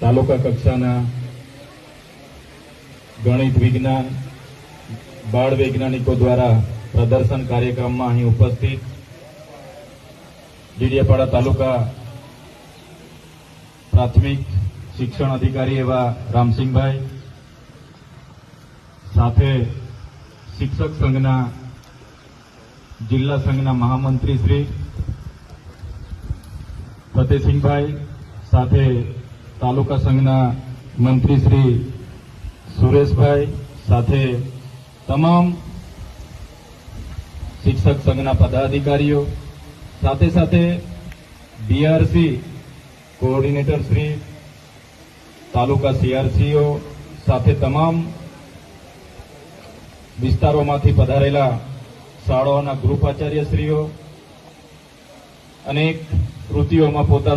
તાલુકા કક્ષાના ગણિત વિજ્ઞાન, બાળ વૈજ્ઞાનિકો દ્વારા પ્રદર્શન કાર્યક્રમમાં અહીં ઉપસ્થિત ડીડીયાપાડા તાલુકા પ્રાથમિક શિક્ષણ અધિકારી એવા રામસિંહભાઈ, સાથે શિક્ષક સંઘના, જિલ્લા સંઘના મહામંત્રી શ્રી ફતેસિંહભાઈ, સાથે તાલુકા સંઘના મંત્રી શ્રી સુરેશભાઈ સાથે તમામ શિક્ષક સંઘના પદાધિકારીઓ, સાથે સાથે બીઆરસી કોઓર્ડિનેટર શ્રી, તાલુકા સીઆરસીઓ સાથે તમામ વિસ્તારોમાંથી પધારેલા શાળાઓના ગ્રુપ આચાર્યશ્રીઓ, અનેક કૃતિઓમાં પોતાનું